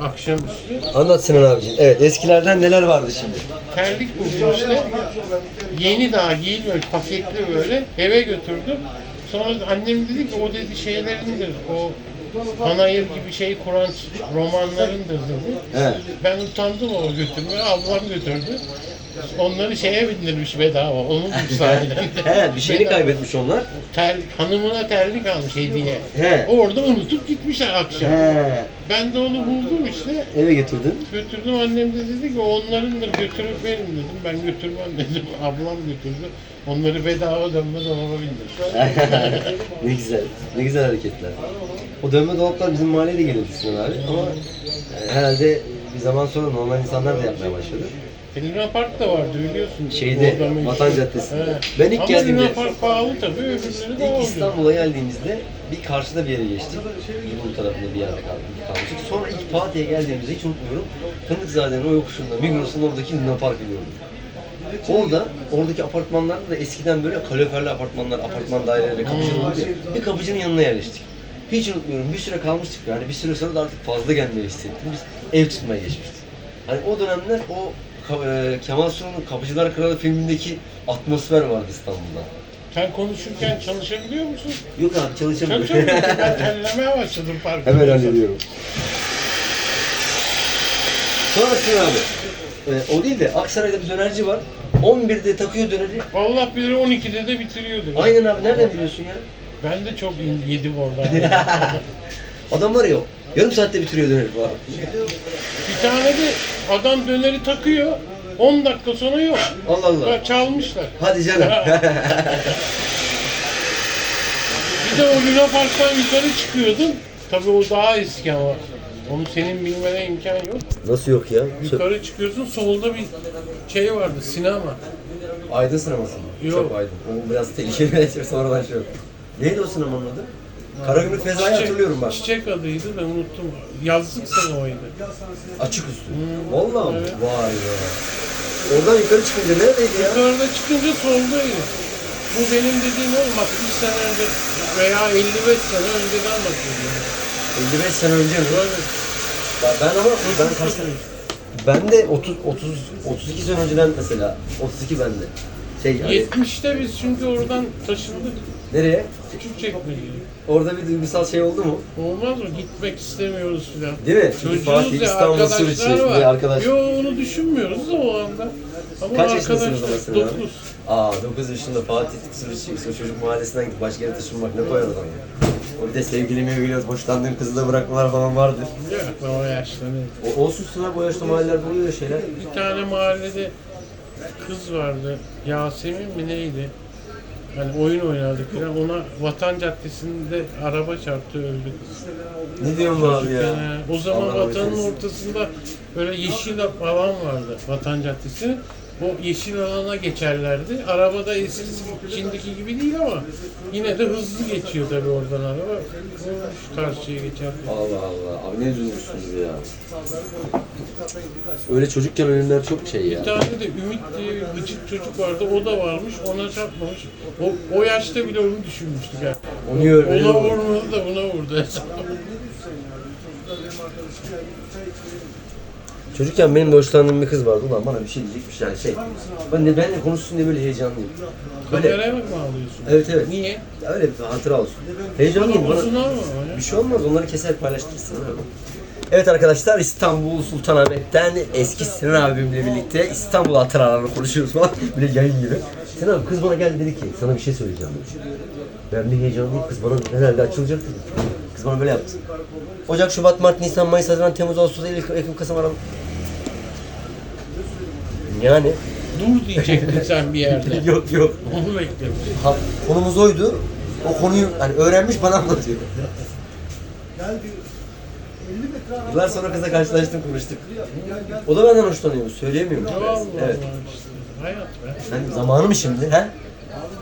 Akşam üstü Anlat Sinan abiciğim. Evet eskilerden neler vardı şimdi? terlik buldum işte. Yeni daha giyilmemiş, paketli böyle. Eve götürdüm. Sonra annem dedi ki o dedi şeylerindir. O panayır gibi şey kuran romanlarındır dedi. He. Ben utandım o götürmeye. Ablam götürdü. Onları şeye bindirmiş bedava. Onun sayesinde. He bir şeyini kaybetmiş onlar. Ter, hanımına terlik almış hediye. He. Orada unutup gitmişler akşam. He. Ben de onu buldum işte. Eve getirdin. Götürdüm annem de dedi ki onlarındır götürüp verin dedim. Ben götürmem dedim. Ablam götürdü. Onları bedava dönme dolaba bindirdi. ne güzel. Ne güzel hareketler. O dönme dolaplar bizim mahalleye de geliyordu Sinan abi ama e, herhalde bir zaman sonra normal insanlar da yapmaya başladı. Luna Park da vardı biliyorsun. Şeyde, meşhur. Vatan Caddesi'nde. He. Ben ilk Ama geldiğimde- Luna Park pahalı tabii öbürleri de İlk. İstanbul'a geldiğimizde bir karşıda bir yere geçtik. Bu tarafında bir yerde kaldık. kalmıştık. Sonra ilk Fatih'e geldiğimizde hiç unutmuyorum. Fındıkzade'nin o yokuşunda, Migros'un oradaki Luna Park'ı gördüm. Orada, oradaki apartmanlarda da eskiden böyle kaloriferli apartmanlar, apartman daireleri, kapıcı ya. Bir kapıcının yanına yerleştik. Hiç unutmuyorum. Bir süre kalmıştık yani. Bir süre sonra da artık fazla gelmeyi hissettim. Biz ev tutmaya geçmiştik. Hani o dönemler o Kemal Sunal'ın Kapıcılar Kralı filmindeki atmosfer vardı İstanbul'da. Sen konuşurken çalışabiliyor musun? Yok abi çalışamıyorum. Çalışamıyorum. ben terlemeye başladım parkta. Hemen hallediyorum. Sonrasında abi. e, o değil de Aksaray'da bir dönerci var. 11'de takıyor döneri. Allah bilir 12'de de bitiriyordu. Aynen abi nereden biliyorsun ya? Ben de çok yedim orada. Adam var ya yarım saatte bitiriyor döneri falan. bir tane de adam döneri takıyor. 10 dakika sonra yok. Allah Allah. Çalmışlar. Hadi canım. Bir de o Luna Park'tan yukarı çıkıyordun. Tabii o daha eski ama. Onu senin bilmene imkan yok. Nasıl yok ya? Yukarı çıkıyorsun solda bir şey vardı sinema. Aydın sineması mı? Yok. Çok aydın. O biraz tehlikeli. Sonradan şey yok. Neydi o sinemanın adı? Karagümrük Feza'yı Çiçek- hatırlıyorum bak. Çiçek adıydı da unuttum. Yazlık sinemaydı. Açık üstü. Hmm. Vallahi mi? Evet. Vay be. Oradan yukarı çıkınca neredeydi ya? Yukarıda çıkınca soldaydı. Bu benim dediğim olmaz. 1 sene önce veya 55 sene önceden bakıyorum. 55 sene önce mi? Böyle. Ben, ben ama ben Çocuk kaç çocuğuyuz. Ben de 30 30 32 sene önceden mesela 32 bende. Şey yani 70'te biz çünkü oradan taşındık. nereye? Küçük çekmeceyi. Orada bir duygusal şey oldu mu? Olmaz mı? Gitmek istemiyoruz filan. Değil mi? Çünkü Çocuğuz Fatih ya, İstanbul arkadaşlar var. bir arkadaş. Yo onu düşünmüyoruz da o anda. Ama Kaç yaşındasınız arkadaşlar mesela? 9. Aa 9 yaşında Fatih Sur içi o çocuk mahallesinden gidip başka yere taşınmak ne koyar adam ya. O bir de sevgilimi evliliyoruz, hoşlandığım kızı da bırakmalar falan vardır. Yok o yaşta ne? O, olsun Sınav bu yaşta mahallelerde oluyor ya şeyler. Bir tane mahallede kız vardı. Yasemin mi neydi? Hani oyun oynadık falan. Ona Vatan Caddesi'nde araba çarptı öldü. Ne diyorsun abi ya? Yani o zaman Allah vatanın ortasında böyle yeşil alan vardı Vatan Caddesi. O yeşil alana geçerlerdi. Araba da eskisi şimdiki gibi değil ama yine de hızlı geçiyor tabii oradan araba. Vurmuş karşıya geçerken. Allah Allah. Abi ne üzülmüşsünüz ya. Öyle çocukken ölümler çok şey ya. Bir tane de Ümit diye bir gıcık çocuk vardı. O da varmış. Ona çarpmamış. O, o yaşta bile onu düşünmüştük ha. Onu Ona vurmadı da buna vurdu. Çocukken benim de hoşlandığım bir kız vardı. Ulan bana bir şey diyecekmiş yani şey. Ben de benle konuşsun diye böyle heyecanlıyım. Böyle, Kameraya mı alıyorsun? Evet, evet. Niye? ya öyle bir hatıra olsun. Heyecanlıyım. Bana bir şey olmaz. Onları keser paylaştırsın. abi. Evet arkadaşlar İstanbul Sultanahmet'ten eski Sinan abimle birlikte İstanbul hatıralarını konuşuyoruz falan. Böyle yayın gibi. Sinan abi kız bana geldi dedi ki sana bir şey söyleyeceğim. dedi. Ben bir heyecanlıyım. Kız bana herhalde açılacak dedi. Kız bana böyle yaptı. Ocak, Şubat, Mart, Nisan, Mayıs, Haziran, Temmuz, Ağustos, Eylül, Ekim, Kasım, Aralık. Yani Dur diyecektin sen bir yerde. yok yok. Onu bekledim. Ha, konumuz oydu. O konuyu hani öğrenmiş bana anlatıyor. Yıllar sonra kızla karşılaştım konuştuk. O da benden hoşlanıyor. Söyleyemiyorum. Allah Allah Evet. işte. Hayat be. Sen zamanı mı şimdi he?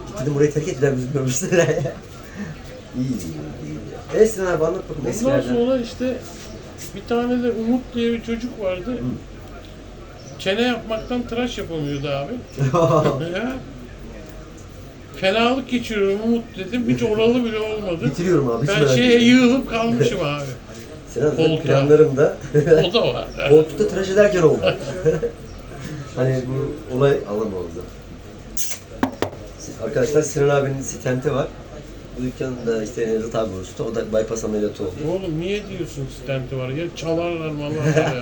Git dedim burayı terk ettiler bizim görmüşler. iyi iyi iyi. Evet Sinan abi anlat bakalım Ondan eskilerden. sonra işte bir tane de Umut diye bir çocuk vardı. Çene yapmaktan tıraş yapamıyordu abi. ya. Fenalık geçiriyorum Umut dedim. Hiç oralı bile olmadı. Bitiriyorum abi. hiç Ben merak şeye etme. yığılıp kalmışım abi. Sinan zaten Koltuğa. planlarımda O da var. koltukta tıraş ederken oldu. hani bu olay alamadı. Arkadaşlar Sinan abinin stenti var. Bu dükkanda işte Nevzat abi usta. O da bypass ameliyatı oldu. Oğlum niye diyorsun stenti var ya çalarlar mallar ya.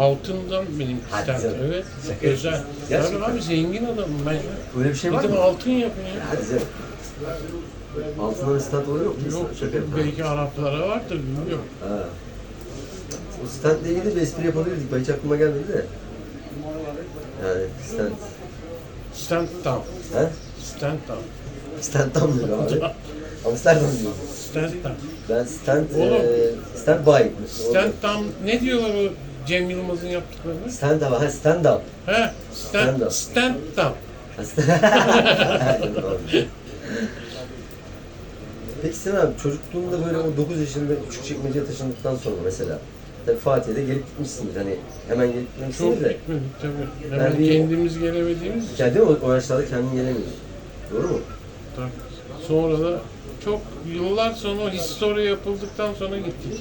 Altından benim Hadi canım. Evet. Şaka Özel. Gerçekten. Tabii abi zengin adamım ben. Böyle bir şey var mı? altın yapın ya. Hadi canım. Altından stent olayı yok mu? Yok. Şaka yapıyorum. Belki Araplara vardır bilmiyorum. Ha. O stentle ilgili bir espri yapabilirdik. Ben hiç aklıma gelmedi de. Yani stent. Stent tam. He? Stent tam. Stent tam diyor abi. Amsterdam diyor. Stent tam. Ben stent, Oğlum. eee stand by. Stent tam ne diyorlar o Cem Yılmaz'ın yaptıklarını? Stand up, ha stand up. He, Stand stent, up. stand- Peki Sinan abi çocukluğunda böyle o 9 yaşında küçük çekmeceye taşındıktan sonra mesela Tabii Fatih'e de gelip gitmişsiniz hani hemen gelip gitmişsiniz de gitmedik tabii. Hemen Yani kendimiz gelemediğimiz için. yani değil mi o, o yaşlarda kendin gelemiyorsun. Doğru mu? Tabii. Sonra da çok yıllar sonra o histori yapıldıktan sonra gittik.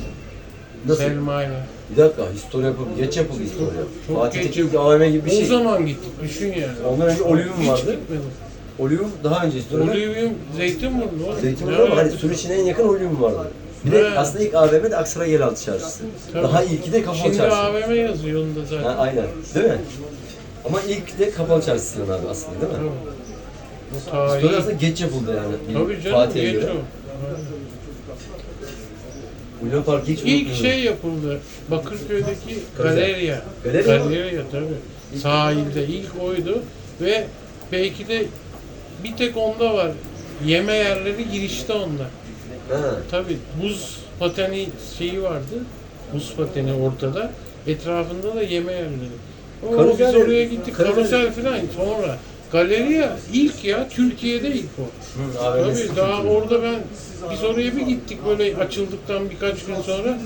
Nasıl? Selma'yla. Bir dakika, histori yapıldı. Geç yapıldı histori. Çok Fatih'teki geç AVM gibi bir O şey. zaman gittik düşün yani. Ondan önce Olivium Hiç vardı. gitmedim. Olivium daha önce histori. Olivium Zeytinburnu oğlum. Zeytinburnu ama hani Suriç'in en yakın Olivium vardı. Bir de He. aslında ilk AVM de Aksaray Yeraltı Çarşısı. Tabii. Daha ilki de Kapalı Şimdi Çarşı. AVM yazıyor onda zaten. Ha, aynen. Değil mi? Ama ilk de Kapalı Çarşı Sinan abi aslında değil mi? Tabii. Bu tarihi. aslında geç yapıldı yani. Tabii canım Fatih'e geç göre. William Park'ı hiç İlk unutmuyorum. şey yapıldı. Bakırköy'deki Galeri. galeriya. Galeri mi? Galeriya tabii. Sahilde ilk oydu ve belki de bir tek onda var. Yeme yerleri girişte onda. Ha. Tabii buz pateni şeyi vardı. Buz pateni ortada. Etrafında da yeme yerleri. Oo, Karusel- biz oraya gittik. karusel- Karusel falan sonra. Galeriya ilk ya Türkiye'de ilk o. Hı, Tabii daha orada ben biz oraya bir gittik böyle açıldıktan birkaç gün sonra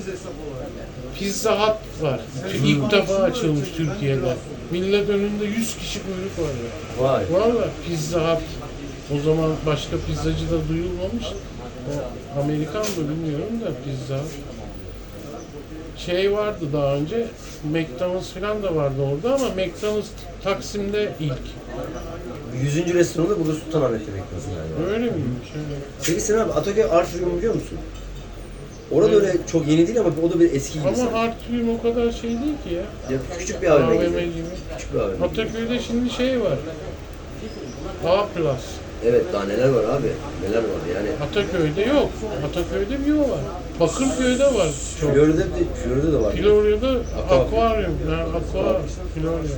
Pizza Hut var. İlk defa açılmış Türkiye'de. Millet önünde 100 kişi kuyruk vardı. Vay. Valla Pizza Hut o zaman başka pizzacı da duyulmamış. O Amerikan mı bilmiyorum da Pizza. Şey vardı daha önce, McDonald's falan da vardı orada ama McDonald's Taksim'de ilk. 100. restoranı da burada Sultanahmet'te bekliyorsun yani. Öyle miymiş? öyle. Peki Sinan abi Ataköy Art Room biliyor musun? Orada öyle çok yeni değil ama o da bir eski gibi. Ama sanki. Artvin o kadar şey değil ki ya. Ya küçük bir AVM AVM gibi. gibi. Küçük bir AVM. Ataköy'de şimdi şey var. A Plus. Evet daha neler var abi. Neler var yani. Ataköy'de yok. Ataköy'de bir o var. Bakırköy'de var çok. Florya'da de, Florya'da da var. Florya'da akvaryum. Yani aqua Florya.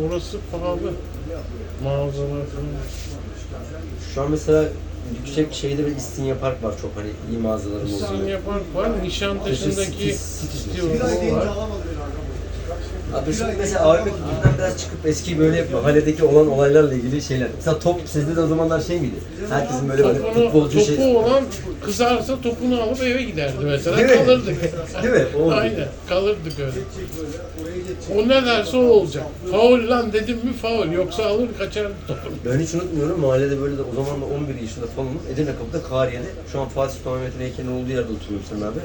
Orası pahalı. Mağazalar falan. Şu an mesela yüksek şeyde bir İstinye Park var çok hani iyi mağazaların olduğu. Sinya Park var. Nişantaşı'ndaki City- City- Steel var. Abi şimdi mesela AVM kültüründen biraz çıkıp eski böyle mahalledeki olan olaylarla ilgili şeyler. Mesela top sizde de o zamanlar şey miydi? Herkesin böyle böyle Topunu, futbolcu topu şey... olan kızarsa topunu alıp eve giderdi mesela. Değil mi? Kalırdık. Değil mi? O- Aynen. Kalırdık öyle. O ne derse o olacak. Faul lan dedim mi faul. Yoksa alır kaçardı topunu. Ben hiç unutmuyorum mahallede böyle de o zaman da 11 yaşında falan Edirne kapıda Kariye'de şu an Fatih Sultan Mehmet'in heykelinin olduğu yerde oturuyorum sen abi.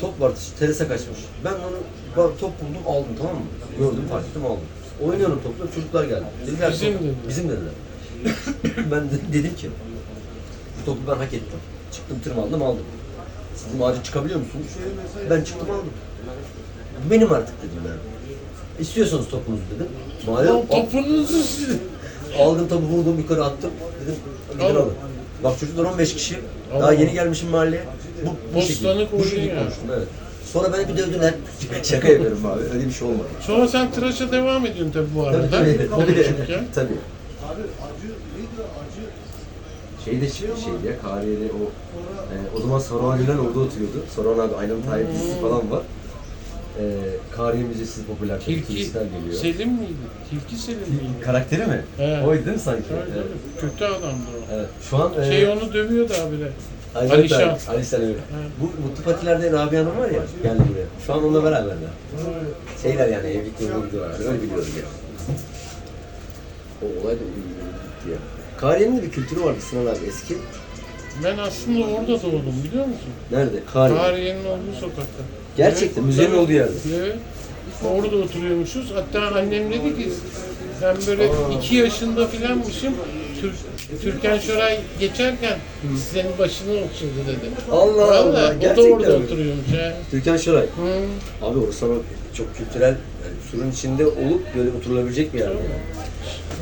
Top vardı, terese kaçmış. Ben onu bak, top buldum aldım tamam mı? Gördüm fark ettim aldım. Oynuyorum topla çocuklar geldi. Dediler Bizim dediler. Bizim dediler. ben de, dedim ki bu topu ben hak ettim. Çıktım tırmandım aldım. Siz ağaca çıkabiliyor musunuz? Ben çıktım aldım. Bu benim artık dedim ben. İstiyorsanız topunuzu dedim. Lan topunuzu. Aldım tabi vurdum yukarı attım. Dedim gidin Al. alın. Bak çocuklar 15 kişi. Daha yeni gelmişim mahalleye. Bu, bu şekilde, bu şekilde konuştum evet. Sonra beni bir dövdüler. Şaka yapıyorum abi. Öyle bir şey olmadı. Sonra sen tıraşa devam ediyorsun tabii bu arada. Tabii tabii. Konuşurken. tabii. Şeyde çıktı şeydi ya, Kariye'de o e, o zaman Saruhan Ünal orada oturuyordu. Saruhan abi Aynalı Tayyip dizisi falan var. E, Kariye Müzesi popüler Tilki turistler geliyor. Selim miydi? Tilki Selim miydi? Karakteri mi? He. Oydu değil mi sanki? Tabii, Evet. Kötü adamdı o. Evet. Şu an e, Şey onu dövüyordu abiler. Aynen Alişan. öyle. Alişan öyle. Bu Mutlu Patiler'de Rabia Hanım var ya, geldi buraya. Şu an onunla beraberler. Şeyler yani evlilik yoluna gidiyorlar. Öyle biliyoruz yani. O olay da gitti ya. Kariye'nin de bir kültürü vardı Sinan abi eski. Ben aslında orada doğdum biliyor musun? Nerede? Kari. Tarihenin olduğu sokakta. Gerçekten, müzenin tabii. olduğu yerde. Evet. Orada oturuyormuşuz. Hatta annem dedi ki ben böyle iki yaşında filanmışım. Türk, Türkan Şoray geçerken senin başını okşadı dedi. Allah Allah, Vallahi, o da gerçekten orada mi? oturuyormuş ha. Türkan Şoray. Hı. Abi orası ama çok kültürel, yani surun içinde olup böyle oturulabilecek bir yer.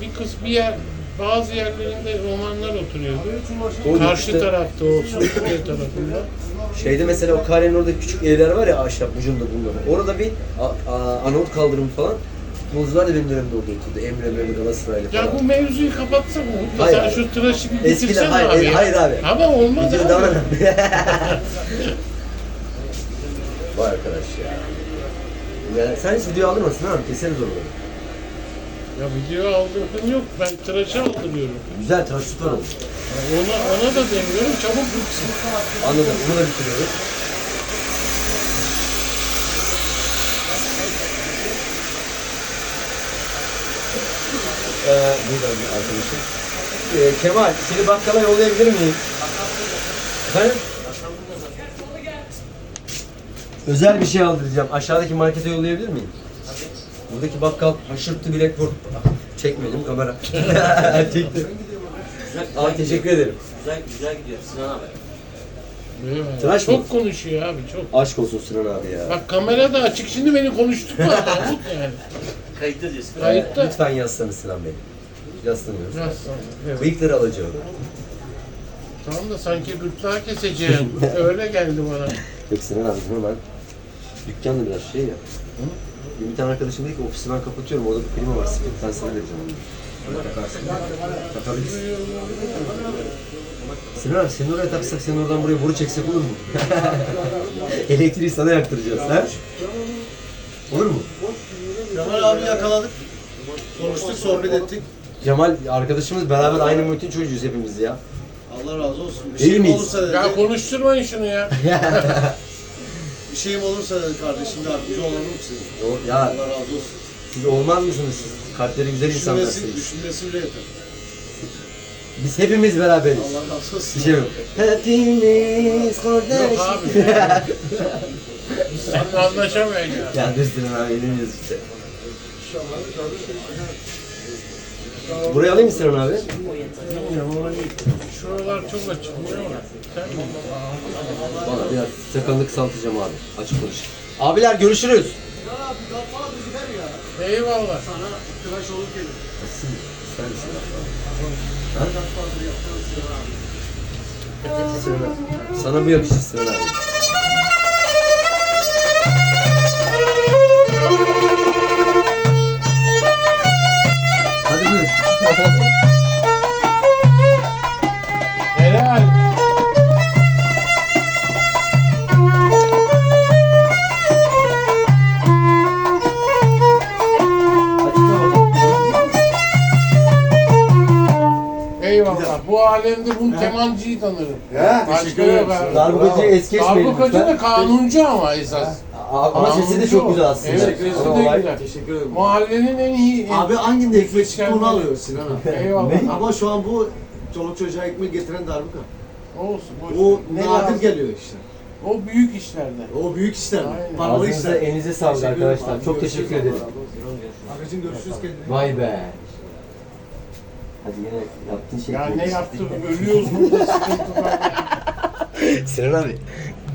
Bir kız bir yer bazı yerlerinde romanlar oturuyordu. O Karşı işte- tarafta o Suriye tarafında. Şeyde mesela o Kare'nin orada küçük evler var ya ahşap ucunda bunların. Orada bir a, a, kaldırımı falan. Futbolcular da benim dönemimde orada oturdu. Emre Mehmet Galatasaraylı falan. Ya bu mevzuyu kapatsak mı? Hayır Sen abi. şu tıraşı bir Eskiden, bitirsen hayır, abi. hayır abi. Ama olmaz Video abi. edelim. Vay arkadaş ya. ya. Sen hiç video aldırmasın abi keseriz onları. Ya video aldırdım yok. Ben tıraşı aldırıyorum. Güzel tıraş süper oldu. Ya Ona, ona da demiyorum. Çabuk bitsin. Anladım. Bunu da bitiriyoruz. Ee, buradan bir arkadaşım. Ee, Kemal, seni bakkala yollayabilir miyim? Efendim? Özel bir şey aldıracağım. Aşağıdaki markete yollayabilir miyim? Buradaki bakkal haşırttı Blackboard. Çekmedim kamera. Çektim. Abi teşekkür ederim. Güzel güzel gidiyor Sinan abi. Tıraş mı? çok konuşuyor abi çok. Aşk olsun Sinan abi ya. Bak kamera da açık şimdi beni konuşturma Mahmut yani. Kayıtta diyorsun. Kayıtta. Lütfen yazsanız Sinan Bey. Yaslanıyoruz. Biraz sonra, evet. Bıyıkları alacağım. Tamam da sanki gırtlağı keseceğim. Öyle geldi bana. Yok Sinan abicim hemen dükkan da biraz şey ya. Bir tane arkadaşım dedi ki ofisi ben kapatıyorum orada bir klima var sıkıntı ben sana vereceğim onu. Ona takarsın. Takabilirsin. Sinan abi seni oraya taksak seni oradan buraya boru çeksek olur mu? Elektriği sana yaktıracağız ha? Olur mu? Kemal abi yakaladık. Konuştuk, sohbet ettik. Cemal arkadaşımız beraber aynı muhitin çocuğuyuz hepimiz ya. Allah razı olsun. Bir Değil şeyim miyiz? olursa dedi. Ya konuşturmayın şunu ya. Bir şeyim olursa dedi kardeşim yardımcı olalım size. Yo- ya Allah razı olsun. siz olmaz mısınız siz? Kalpleri güzel insanlarsınız. düşünmesi bile yeter. Biz hepimiz beraberiz. Allah razı olsun. Bir şey yok. Hepimiz kardeş. Yok abi. Biz seninle anlaşamayacağız. Ya dur Sinan abi edemiyoruz işte. Burayı alayım mı Sinan abi? Bilmiyorum orayı. Şuralar çok. Sen Valla biraz sakalını kısaltacağım abi. Açık konuş. Abiler görüşürüz. Eyvallah. İster misin? Ha? Sinan abi. Sana bu yakışır Sinan abi. Hadi buyur. Alemde bu kemancıyı tanırım. Başka yok abi. Darbukacıyı es geçmeyin Darbukacı lütfen. da kanuncu ama esas. Ama sesi de çok güzel aslında. Evet, sesi Ama de olay- güzel. Teşekkür ederim. Mahallenin en iyi... Abi hanginde ekmek çıktı onu alıyor Sinan abi. Eyvallah. Ama şu an bu çoluk çocuğa ekmek getiren darbuka. Olsun. Boş. Bu Ne nadir lazım? geliyor işte. O büyük işlerde. O büyük işler. Aynen. Paralı Ağzınıza, işler. elinize sağlık Teşekkür ederim arkadaşlar. abi. Çok Görüşürüz. teşekkür ederim. Abicim görüşürüz kendine. Vay be. Hadi yine yaptığın şey. Ya ne yaptım? Ölüyoruz burada sıkıntı var. Sinan abi.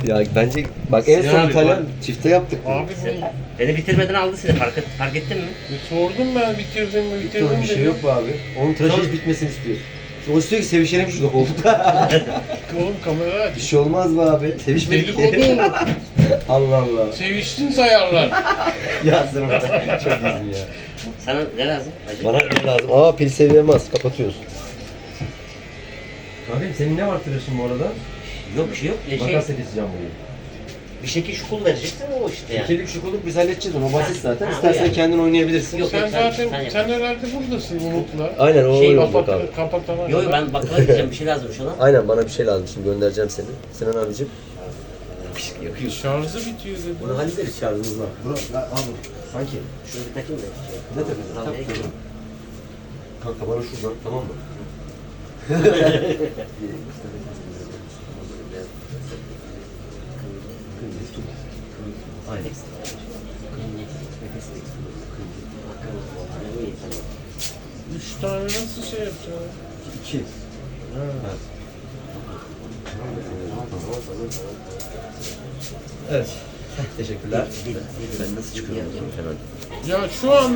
Ya bence bak en Sinan son abi, İtalyan çifte yaptık. Abi ben Beni bitirmeden aldı seni fark, et, fark ettin mi? sordum ben bitirdim mi Bitti bitirdim onun bir şey yok mu abi? Onun tıraşı hiç bitmesini istiyor. O istiyor ki sevişelim şurada koltukta. Oğlum kamera bir aç. şey olmaz mı abi? Sevişmedik Dedikodu ki. olur. Allah Allah. Seviştin sayarlar. Ya Sinan abi çok iyisin ya. Sana ne lazım? Bana ne lazım? Aa pil seviyem az. Kapatıyoruz. Abim senin ne var tıraşın bu arada? Yok bir şey yok. E, şey, Makas keseceğim burayı. bir şekil şukul vereceksin o işte yani. Şekerik şukuluk biz halledeceğiz onu. O basit zaten. Ha, o İstersen yani. kendin oynayabilirsin. Yok, sen zaten sen herhalde buradasın Umut'la. Aynen o Şey, olacak Kapat, abi. kapatana Yok yok, kadar. ben bakkala gideceğim bir şey lazım şu an. Aynen bana bir şey lazım şimdi göndereceğim seni. Sinan abicim. Yakıyor. Şarjı bitiyor dedi. Bunu hallederiz hani şarjımızla. Bunu al bunu. Sanki. Şunu bir takayım da. Şey. Ne takayım? Tamam. Kanka bana şuradan tamam mı? Aynen. Üç tane nasıl şey yapacağız? İki. Evet. evet. Teşekkürler. Ben nasıl çıkıyorum? Değil. Ya şu an